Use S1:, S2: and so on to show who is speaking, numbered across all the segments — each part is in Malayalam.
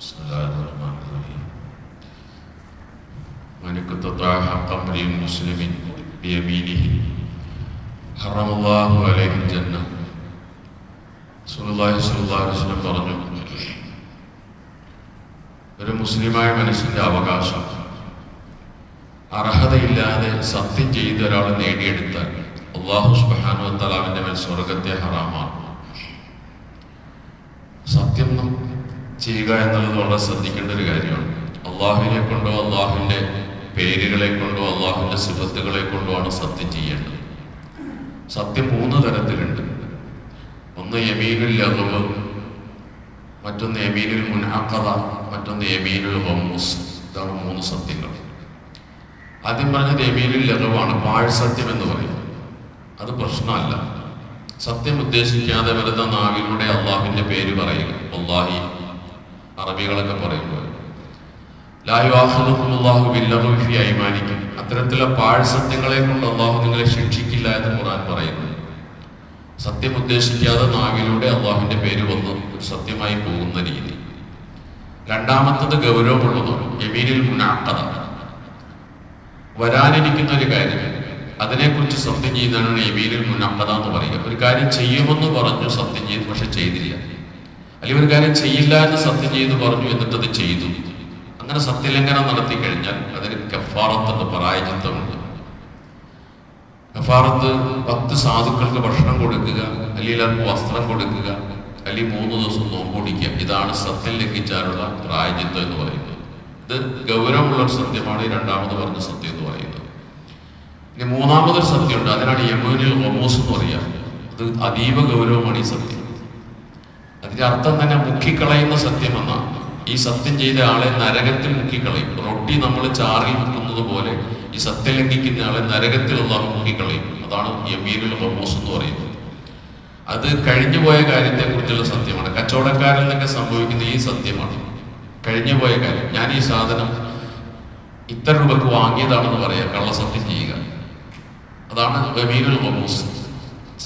S1: بسم الله الرحمن الرحيم من اقتطع حق امرئ مسلم بيمينه حرم الله عليه الجنة സുല്ലാഹി സുല്ലാസ്ലം പറഞ്ഞു ഒരു മുസ്ലിമായ മനുഷ്യന്റെ അവകാശം അർഹതയില്ലാതെ സത്യം ചെയ്ത ഒരാൾ നേടിയെടുത്താൽ അള്ളാഹു സുബാനു തലാവിന്റെ മേൽ സ്വർഗത്തെ ഹറാമാണ് സത്യം ചെയ്യുക എന്നുള്ളത് വളരെ ശ്രദ്ധിക്കേണ്ട ഒരു കാര്യമാണ്. അള്ളാഹുവിനെ കൊണ്ടോ അള്ളാഹുവിന്റെ പേരുകളെ കൊണ്ടോ അള്ളാഹുവിന്റെ സിഫത്തുകളെ കൊണ്ടോ ആണ് സത്യം ചെയ്യേണ്ടത്. സത്യം മൂന്ന് തരത്തിലുണ്ട്. ഒന്ന് യമീനുൽ ലഘുവ് മറ്റൊന്ന് യമീനുൽ മുനാക്കഥ മറ്റൊന്ന് യമീനുൽ ഹൊമൂസ് ഇതാണ് മൂന്ന് സത്യങ്ങൾ. ആദ്യം പറഞ്ഞത് യമീനുൽ പാഴ് സത്യം എന്ന് പറയും അത് പ്രശ്നമല്ല. സത്യം ഉദ്ദേശിക്കാതെ വെറുതെ നാവിലൂടെ അള്ളാഹുവിന്റെ പേര് പറയുക. അള്ളാഹി അറബികളൊക്കെ പറയുമ്പോൾ ലായുവാഹുല്ലാഹു ബില്ലറുഫി അയ്മാനിക്കും അത്തരത്തിലുള്ള പാഴ് സത്യങ്ങളെ കൊണ്ട് അള്ളാഹു നിങ്ങളെ ശിക്ഷിക്കില്ല എന്ന് ഖുർആൻ പറയുന്നു. സത്യം ഉദ്ദേശിക്കാതെ നാവിലൂടെ അള്ളാഹുവിന്റെ പേര് വന്ന് സത്യമായി പോകുന്ന രീതി. രണ്ടാമത്തത് മുനാക്കത വരാനിരിക്കുന്ന ഒരു കാര്യം അതിനെക്കുറിച്ച് സത്യം ചെയ്യുന്നതാണ് യമീനിൽ മുനാക്കത എന്ന് പറയുക. ഒരു കാര്യം ചെയ്യുമെന്ന് പറഞ്ഞു സത്യം ചെയ്തു പക്ഷെ ചെയ്തില്ല. അല്ലെങ്കിൽ ഒരു കാര്യം ചെയ്യില്ല എന്ന് സത്യം ചെയ്തു പറഞ്ഞു എന്നിട്ടത് ചെയ്തു. അങ്ങനെ സത്യലംഘനം നടത്തി കഴിഞ്ഞാൽ അതിന് കഫാറത്തുണ്ട് പരായചിത്തമുണ്ട് കഫാറത്ത് പത്ത് സാധുക്കൾക്ക് ഭക്ഷണം കൊടുക്കുക അല്ലെങ്കിൽ അവർക്ക് വസ്ത്രം കൊടുക്കുക അല്ലെങ്കിൽ മൂന്ന് ദിവസം നോമ്പൊടിക്കുക ഇതാണ് സത്യം ലംഘിച്ചാലുള്ള പ്രായജിത്വം എന്ന് പറയുന്നത്. ഇത് ഗൗരവമുള്ള ഒരു സത്യമാണ് ഈ രണ്ടാമത് പറഞ്ഞ സത്യം എന്ന് പറയുന്നത്. ഇനി മൂന്നാമതൊരു സത്യമുണ്ട് അതിനാണ് യമുനിൽ ഹൊമോസ് എന്ന് പറയുക. അത് അതീവ ഗൗരവമാണ് ഈ സത്യം. അതിന്റെ അർത്ഥം തന്നെ മുക്കിക്കളയുന്ന സത്യം എന്നാണ് ഈ സത്യം ചെയ്ത ആളെ നരകത്തിൽ മുക്കിക്കളയും. റൊട്ടി നമ്മൾ ചാറി മുക്കുന്നത് പോലെ ഈ സത്യം ലംഘിക്കുന്ന ആളെ നരകത്തിൽ അള്ളാഹു മുക്കിക്കളയും. അതാണ് യമീനുൽ ഹൊമോസ് എന്ന് പറയുന്നത്. അത് കഴിഞ്ഞുപോയ കാര്യത്തെ കുറിച്ചുള്ള സത്യമാണ്. കച്ചവടക്കാരിൽ നിന്നൊക്കെ സംഭവിക്കുന്ന ഈ സത്യമാണ്. കഴിഞ്ഞുപോയ കാര്യം. ഞാൻ ഈ സാധനം ഇത്ര രൂപക്ക് വാങ്ങിയതാണെന്ന് പറയാം. കള്ളസത്യം ചെയ്യുക. അതാണ് യമീനുൽ ഹൊമോസ്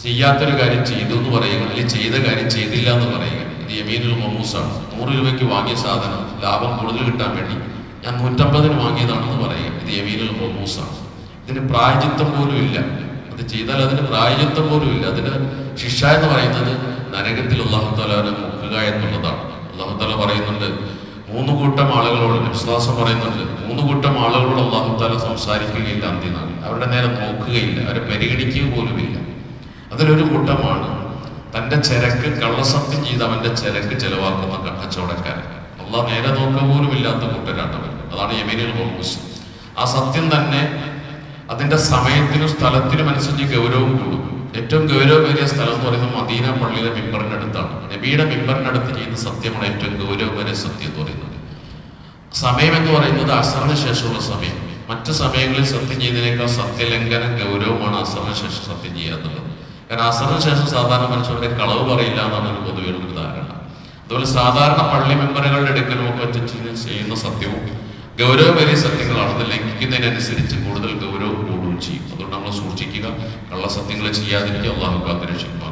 S1: ചെയ്യാത്തൊരു കാര്യം ചെയ്തു എന്ന് പറയുക അല്ലെങ്കിൽ ചെയ്ത കാര്യം ചെയ്തില്ല എന്ന് പറയുക. ഇത് യമീനുൽ മമൂസാണ് നൂറ് രൂപയ്ക്ക് വാങ്ങിയ സാധനം ലാഭം കൂടുതൽ കിട്ടാൻ വേണ്ടി ഞാൻ നൂറ്റമ്പതിന് വാങ്ങിയതാണെന്ന് പറയുക. ഇത് യമീനുൽ മമൂസാണ് ഇതിന് പ്രായചിത്തം പോലും ഇല്ല. അത് ചെയ്താൽ അതിന് പ്രായചിത്തം പോലും ഇല്ല. അതിന് ശിക്ഷ എന്ന് പറയുന്നത് നരകത്തിൽ അള്ളാഹുത്താലെ മുക്കുക എന്നുള്ളതാണ്. അള്ളാഹുത്താല പറയുന്നുണ്ട് മൂന്ന് കൂട്ടം ആളുകളോട് വിശ്വാസം പറയുന്നുണ്ട് മൂന്ന് കൂട്ടം ആളുകളോട് അള്ളാഹുത്താല സംസാരിക്കുകയില്ല അന്ത്യനാളിൽ അവരുടെ നേരെ നോക്കുകയില്ല. അവരെ പരിഗണിക്കുക പോലുമില്ല. അതിലൊരു കൂട്ടമാണ്. തന്റെ ചരക്ക് കള്ളസത്യം ചെയ്ത് അവന്റെ ചരക്ക് ചെലവാക്കുന്ന കച്ചവടക്കാരൻ. അള്ള നേരെ നോക്ക പോലും ഇല്ലാത്ത കൂട്ടരാണ് അവർ. അതാണ് യമീനിൽ ഹോമൂസ് ആ സത്യം തന്നെ അതിന്റെ സമയത്തിനും സ്ഥലത്തിനും അനുസരിച്ച് ഗൗരവം കൂടും. ഏറ്റവും ഗൗരവമേറിയ സ്ഥലം എന്ന് പറയുന്നത് മദീന പള്ളിയിലെ മിമ്പറിന്റെ അടുത്താണ്. നബിയുടെ മിമ്പറിന്റെ അടുത്ത് ചെയ്യുന്ന സത്യമാണ് ഏറ്റവും ഗൗരവമേറിയ സത്യം എന്ന് പറയുന്നത്. സമയം എന്ന് പറയുന്നത് അസറിന് ശേഷമുള്ള സമയം. മറ്റു സമയങ്ങളിൽ സത്യം ചെയ്യുന്നതിനേക്കാൾ സത്യലംഘനം ഗൗരവമാണ് അസറിന് ശേഷം സത്യം ചെയ്യുക കാരണം അസറിന് ശേഷം സാധാരണ മനുഷ്യരുടെ കളവ് പറയില്ല എന്നാണ് പൊതുവെ ഒരു ധാരണ. അതുപോലെ സാധാരണ പള്ളി മെമ്പറുകളുടെ എടുക്കലും ഒക്കെ വെച്ച് ചെയ്യുന്ന സത്യവും ഗൗരവമേറിയ സത്യങ്ങളാണ്. അത് ലംഘിക്കുന്നതിനനുസരിച്ച് കൂടുതൽ ഗൗരവം കൂടുകയും ചെയ്യും. അതുകൊണ്ട് നമ്മൾ സൂക്ഷിക്കുക. കള്ളസത്യങ്ങൾ ചെയ്യാതിരിക്കുക. അള്ളാഹു കാത്തിരക്ഷിക്കുമാറാകട്ടെ